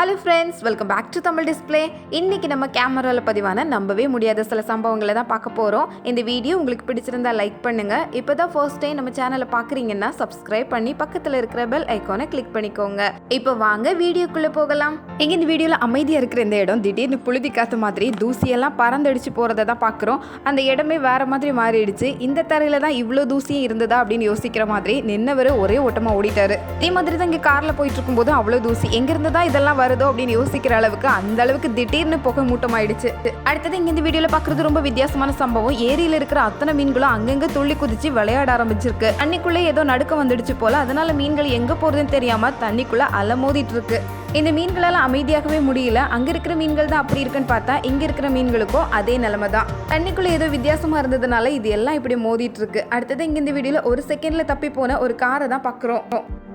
Hello friends welcome back to Tamil display இன்னைக்கு நம்ம கேமராவில் பதிவான நம்பவே முடியாத சில சம்பவங்களை தான் பார்க்க போகிறோம் இந்த வீடியோ உங்களுக்கு பிடிச்சிருந்தா லைக் பண்ணுங்கள் இப்போ தான் ஃபர்ஸ்ட் டைம் நம்ம சேனலை பார்க்குறீங்கன்னா சப்ஸ்கிரைப் பண்ணி பக்கத்தில் இருக்கிற பெல் ஐக்கானை கிளிக் பண்ணிக்கோங்க. இப்போ வாங்க வீடியோக்குள்ளே போகலாம். இங்கே இந்த வீடியோவில் அமைதியாக இருக்கிற இந்த இடம் திடீர்னு புழுதி காத்து மாதிரி தூசியெல்லாம் பறந்தடிச்சு போகிறத தான் பார்க்குறோம். அந்த இடமே வேறு மாதிரி மாறிடுச்சு. இந்த தரையில் தான் இவ்வளோ தூசியும் இருந்ததா அப்படின்னு யோசிக்கிற மாதிரி நின்னவர் ஒரே ஓட்டமாக ஓடிட்டாரு. இதே மாதிரி தான் இங்கே காரில் போயிட்டு இருக்கும்போது அவ்வளோ தூசி. எங்கேருந்து தான் இதெல்லாம் வருதோ அப்படின்னு யோசிக்கிற அளவுக்கு அந்த அளவுக்கு திடீர்னு புகை மூட்டம் ஆயிடுச்சு அடுத்தது இங்க இந்த வீடியோல பாக்குறது ரொம்ப வித்தியாசமான சம்பவம். ஏரியில இருக்கிற அத்தனை மீன்களும் அங்கங்க துள்ளி குதிச்சு விளையாட ஆரம்பிச்சிருக்கு. தண்ணிக்குள்ள ஏதோ நடுக்க வந்துடுச்சு போல. அதனால மீன்கள் எங்க போறதுன்னு தெரியாம தண்ணிக்குள்ள அலமோதிட்டு இருக்கு. இந்த மீன்களால அமைதியாகவே முடியல. அங்க இருக்கிற மீன்கள் தான் அப்படி இருக்குன்னு பார்த்தா இங்க இருக்கிற மீன்களுக்கும் அதே நிலைமை தான். தண்ணிக்குள்ள ஏதோ வித்தியாசமா இருந்ததுனால இது எல்லாம் இப்படி மோதிட்டு இருக்கு. அடுத்தது இங்க இந்த வீடியோல ஒரு செகண்ட்ல தப்பி போன ஒரு காரை தான் பாக்குறோம்.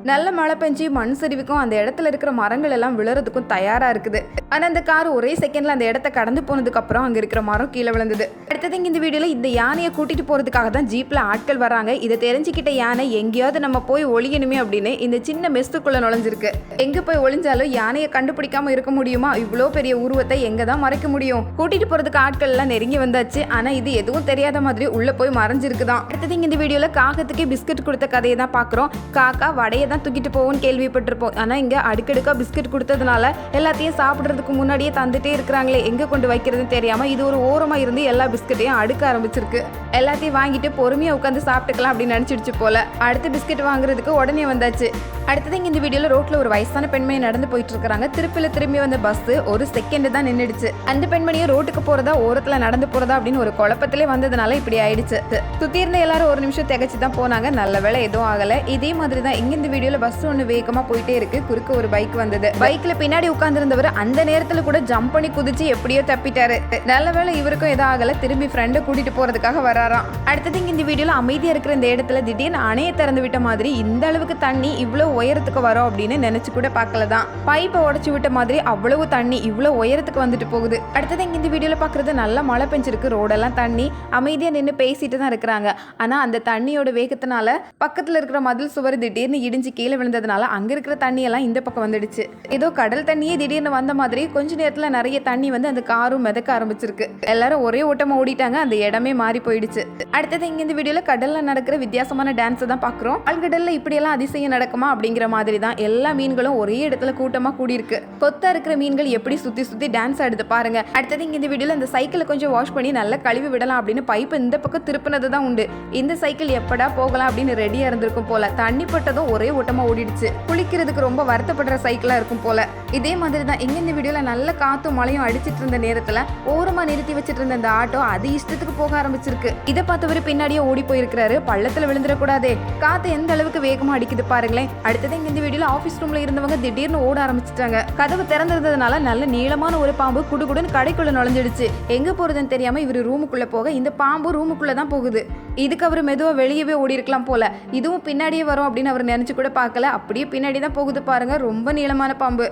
நல்ல மழை பெஞ்சு மண் சரிவுக்கும் அந்த இடத்துல இருக்கிற மரங்கள் எல்லாம் விழுறதுக்கும் தயாரா இருக்குது. ஆனால் அந்த கார் ஒரே செகண்டில் அந்த இடத்த கடந்து போனதுக்கப்புறம் அங்கே இருக்கிற மரம் கீழே விழுந்தது. அடுத்தது இங்க இந்த வீடியோவில் இந்த யானையை கூட்டிகிட்டு போகிறதுக்காக தான் ஜீப்பில் ஆட்கள் வராங்க இதை தெரிஞ்சுக்கிட்ட யானை எங்கேயாவது நம்ம போய் ஒளியணுமே அப்படின்னு இந்த சின்ன மெஸ்துக்குள்ளே நுழைஞ்சிருக்கு. எங்கே போய் ஒளிஞ்சாலும் யானையை கண்டுபிடிக்காம இருக்க முடியுமா? இவ்வளோ பெரிய உருவத்தை எங்கே தான் மறைக்க முடியும்? கூட்டிகிட்டு போகிறதுக்கு ஆட்கள் எல்லாம் நெருங்கி வந்தாச்சு. ஆனால் இது எதுவும் தெரியாத மாதிரி உள்ளே போய் மறைஞ்சிருக்குதான். அடுத்தது இங்க இந்த வீடியோவில் காகத்துக்கே பிஸ்கட் கொடுத்த கதையை தான் பார்க்குறோம் காக்கா வடையை தான் தூக்கிட்டு போவோம்னு கேள்விப்பட்டிருப்போம். ஆனால் இங்கே அடுக்கடுக்கா பிஸ்கட் கொடுத்ததுனால எல்லாத்தையும் சாப்பிட்றதுக்கு முன்னாடியே தந்துட்டே இருக்கிறாங்களே எங்க கொண்டு வைக்கிறதுன்னு தெரியாம இது ஒரு ஓரமா இருந்து எல்லா பிஸ்கட்டையும் அடுக்க ஆரம்பிச்சிருக்கு. எல்லாத்தையும் வாங்கிட்டு பொறுமையா உட்காந்து சாப்பிட்டுக்கலாம் அப்படின்னு நினைச்சிடுச்சு போல. அடுத்த பிஸ்கட் வாங்குறதுக்கு உடனே வந்தாச்சு. அடுத்தது இந்த வீடியோல ரோட்ல ஒரு வயசான பெண்மணி நடந்து போயிட்டு இருக்காங்க திருப்பில திரும்பி வந்த பஸ் ஒரு செகண்ட் தான் நின்றுடுச்சு அந்த பெண்மணியும் ரோட்டுக்கு போறதா ஓரத்துல நடந்து போறதா அப்படின்னு ஒரு குழப்பத்திலே வந்ததுனால இப்படி ஆயிடுச்சு. சுத்தி இருந்த எல்லாரும் ஒரு நிமிஷம் திகச்சு தான் போனாங்க. நல்ல வேளை எதுவும் ஆகல. இதே மாதிரி தான் இங்க இந்த வீடியோல பஸ் ஒன்று வேகமா போயிட்டே இருக்கு. குறுக்க ஒரு பைக் வந்தது. பைக்ல பின்னாடி உட்கார்ந்திருந்தவர் அந்த நேரத்துல கூட ஜம்ப் பண்ணி குதிச்சு எப்படியோ தப்பிட்டாரு. நல்ல வேளை இவருக்கும் எதுவும் ஆகல. திரும்பி ஃப்ரெண்டை கூட்டிட்டு போறதுக்காக வராராம். அடுத்தது இங்க இந்த வீடியோல அமைதியா இருக்கிற இந்த இடத்துல திடீர்னு அணையை திறந்து விட்ட மாதிரி இந்த அளவுக்கு தண்ணி இவ்வளவு உயரத்துக்கு வரும் அப்படின்னு நினைச்சு கூட பார்க்கல தான் பைப்பை உடச்சு விட்ட மாதிரி அவ்வளவு தண்ணி இவ்வளவு உயரத்துக்கு வந்துட்டு போகுது. அடுத்தது இங்க இந்த வீடியோல பாக்குறது நல்லா மழை பெஞ்சிருக்கு. ரோடெல்லாம் தண்ணி. அமைதியா நின்று பேசிட்டு தான் இருக்கிறாங்க. ஆனா அந்த தண்ணியோட வேகத்தினால பக்கத்துல இருக்கிற மதில் சுவர் திடீர்னு இடிஞ்சு கீழே விழுந்ததுனால அங்க இருக்கிற தண்ணி எல்லாம் இந்த பக்கம் வந்துடுச்சு. ஏதோ கடல் தண்ணியே திடீர்னு வந்த மாதிரி கொஞ்ச நேரத்தில் நிறைய தண்ணி வந்து அந்த காரும் மிதக்க ஆரம்பிச்சிருக்கு. எல்லாரும் ஒரே ஓட்டமாக ஓடிட்டாங்க. அந்த இடமே மாறி போயிடுச்சு. அடுத்தது இங்கே இந்த வீடியோவில் கடலில் நடக்கிற வித்தியாசமான டான்ஸை தான் பார்க்குறோம் அல்கடலில் இப்படியெல்லாம் அதிசயம் நடக்குமா அப்படிங்கிற மாதிரி தான் எல்லா மீன்களும் ஒரே இடத்துல கூட்டமாக கூடியிருக்கு. கொத்தா இருக்கிற மீன்கள் எப்படி சுற்றி சுற்றி டான்ஸ் ஆடுது பாருங்க. அடுத்தது இங்கே இந்த வீடியோவில் இந்த சைக்கிளை கொஞ்சம் வாஷ் பண்ணி நல்லா கழுவி விடலாம் அப்படின்னு பைப் இந்த பக்கம் திருப்பினது தான் உண்டு. இந்த சைக்கிள் எப்படா போகலாம் அப்படின்னு ரெடியாக இருந்திருக்கும் போல. தண்ணி பட்டதும் ஒரே ஓட்டமாக ஓடிடுச்சு. குளிக்கிறதுக்கு ரொம்ப வருத்தப்படுற சைக்கிளாக இருக்கும் போல. இதே மாதிரி தான் இங்க இந்த வீடியோவில் நல்ல காற்றும் மழையும் அடிச்சிட்டு இருந்த நேரத்தில் ஓரமாக நிறுத்தி வச்சுட்டு இருந்த அந்த ஆட்டோ அது இஷ்டத்துக்கு போக ஆரம்பிச்சிருக்கு. இதை பார்த்தவர் பின்னாடியே ஓடி போயிருக்கிறாரு. பள்ளத்தில் விழுந்துடக்கூடாதே. காற்று எந்த அளவுக்கு வேகமாக அடிக்குது பாருங்களேன். அடுத்தது இந்த வீடியோவில் ஆஃபீஸ் ரூமில் இருந்தவங்க திடீர்னு ஓட ஆரம்பிச்சிட்டாங்க. கதவு திறந்திருந்ததுனால நல்ல நீளமான ஒரு பாம்பு குடுகுடுன்னு கடைக்குள்ளே நுழைஞ்சிடுச்சு. எங்கே போகிறதுன்னு தெரியாமல் இவர் ரூமுக்குள்ளே போக இந்த பாம்பு ரூமுக்குள்ளே தான் போகுது. இதுக்கு அவர் மெதுவாக வெளியவே ஓடி இருக்கலாம் போல. இதுவும் பின்னாடியே வரும் அப்படின்னு அவர் நினைச்சு கூட பார்க்கல. அப்படியே பின்னாடி தான் போகுது பாருங்க. ரொம்ப நீளமான பாம்பு.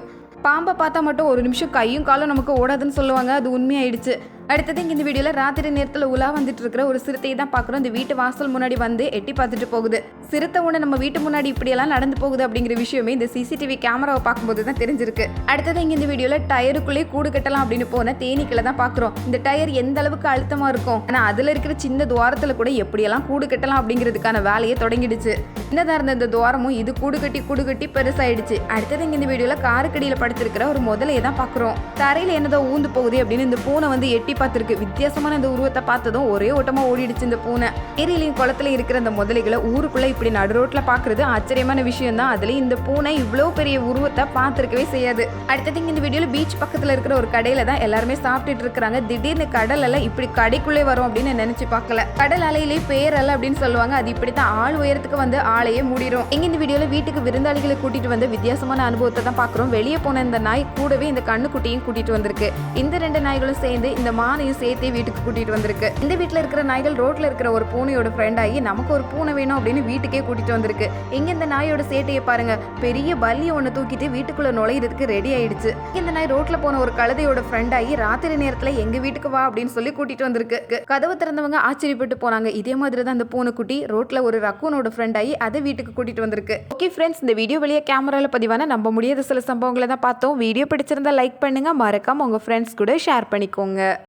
பாம்பை பார்த்தா மட்டும் ஒரு நிமிஷம் கையும் காலும் நமக்கு ஓடாதுன்னு சொல்லுவாங்க. அது உண்மையாயிடுச்சு. அடுத்தது இங்கே இந்த வீடியோவில் ராத்திரி நேரத்தில் உலா வந்துட்டு இருக்கிற ஒரு சிறுத்தையை தான் பார்க்குறோம். இந்த வீட்டு வாசல் முன்னாடி வந்து எட்டி பார்த்துட்டு போகுது. சிறுத்தை ஒன்று நம்ம வீட்டு முன்னாடி இப்படியெல்லாம் நடந்து போகுது அப்படிங்கிற விஷயமே இந்த சிசிடிவி கேமராவை பார்க்கும்போது தான் தெரிஞ்சிருக்கு. அடுத்தது இங்கே இந்த வீடியோவில் டயருக்குள்ளே கூடு கட்டலாம் அப்படின்னு போன தேனீக்களை தான் பார்க்குறோம். இந்த டயர் எந்த அளவுக்கு அழுத்தமாக இருக்கும்? ஆனால் அதில் இருக்கிற சின்ன துவாரத்தில் கூட எப்படியெல்லாம் கூடு கட்டலாம் அப்படிங்கிறதுக்கான வேலையை தொடங்கிடுச்சு. சின்னதா இருந்த இந்த துவாரமும் இது கூடு கட்டி கூடு கட்டி பெருசாயிடுச்சு. அடுத்தது இங்கே இந்த வீடியோவில் காருக்கடியில் படுத்திருக்கிற ஒரு முதலையை தான் பார்க்குறோம். தரையில் என்னதோ ஊந்து போகுது அப்படின்னு இந்த பூனை வந்து எட்டி பார்த்துருக்கு. வித்தியாசமான இந்த உருவத்தை பார்த்ததும் ஒரே ஓட்டமா ஓடிடுச்சு இந்த பூனை. ஏரியிலையும் குளத்துல இருக்கிற அந்த முதலைகளை ஊருக்குள்ள இப்படி நடு ரோட்டில் பாக்குறது ஆச்சரியமான விஷயம் தான் அதுல இந்த பூனை இவ்வளவு பெரிய உருவத்தை பார்த்துருக்கவே செய்யாது. அடுத்தது இந்த வீடியோல பீச் பக்கத்துல இருக்கிற ஒரு கடையில தான் எல்லாருமே சாப்பிட்டுட்டு இருக்காங்க திடீர்னு கடல் இப்படி கடைக்குள்ளே வரும் அப்படின்னு நினைச்சு பார்க்கல. கடல் அலையிலே பேரல் அப்படின்னு சொல்லுவாங்க. அது இப்படித்தான் ஆள் உயரத்துக்கு வந்து ஆளையே மூடிடும் இங்க இந்த வீடியோல வீட்டுக்கு விருந்தாளிகளை கூட்டிட்டு வந்த வித்தியாசமான அனுபவத்தை தான் பாக்குறோம் வெளியே போன இந்த நாய் கூடவே இந்த கண்ணுக்குட்டியும் கூட்டிட்டு வந்திருக்கு. இந்த ரெண்டு நாய்களும் சேர்ந்து இந்த மானையும் சேர்த்தே வீட்டுக்கு கூட்டிட்டு வந்திருக்கு. இந்த வீட்டில் இருக்கிற நாய்கள் ரோட்ல இருக்கிற ஒரு பூனையோட ஃப்ரெண்ட் ஆகி நமக்கு ஒரு பூனை வேணும் அப்படின்னு வீட்டுக்கே கூட்டிட்டு வந்திருக்கு. இங்க இந்த நாயோட சேட்டையை பாருங்க. பெரிய பல்லி ஒன்று தூக்கிட்டு வீட்டுக்குள்ள நுழையிறதுக்கு ரெடி ஆயிடுச்சு. இந்த நாய் ரோட்ல போன ஒரு கழுதையோட ஃப்ரெண்ட் ஆகி ராத்திரி நேரத்துல எங்க வீட்டுக்கு வா அப்படின்னு சொல்லி கூட்டிட்டு வந்திருக்கு. கதவு திறந்தவங்க ஆச்சரியப்பட்டு போனாங்க. இதே மாதிரி தான் அந்த பூனைக்குட்டி ரோட்ல ஒரு ரக்கூனோட ஃப்ரெண்ட் ஆகி அதை வீட்டுக்கு கூட்டிட்டு வந்திருக்கு. ஓகே ஃப்ரெண்ட்ஸ் இந்த வீடியோ வெளியே கேமரால பதிவான நம்ப முடியாத சில சம்பவங்களை தான் பார்த்தோம். வீடியோ பிடிச்சிருந்தா லைக் பண்ணுங்க. மறக்காம உங்க ஃப்ரெண்ட்ஸ் கூட ஷேர் பண்ணிக்கோங்க.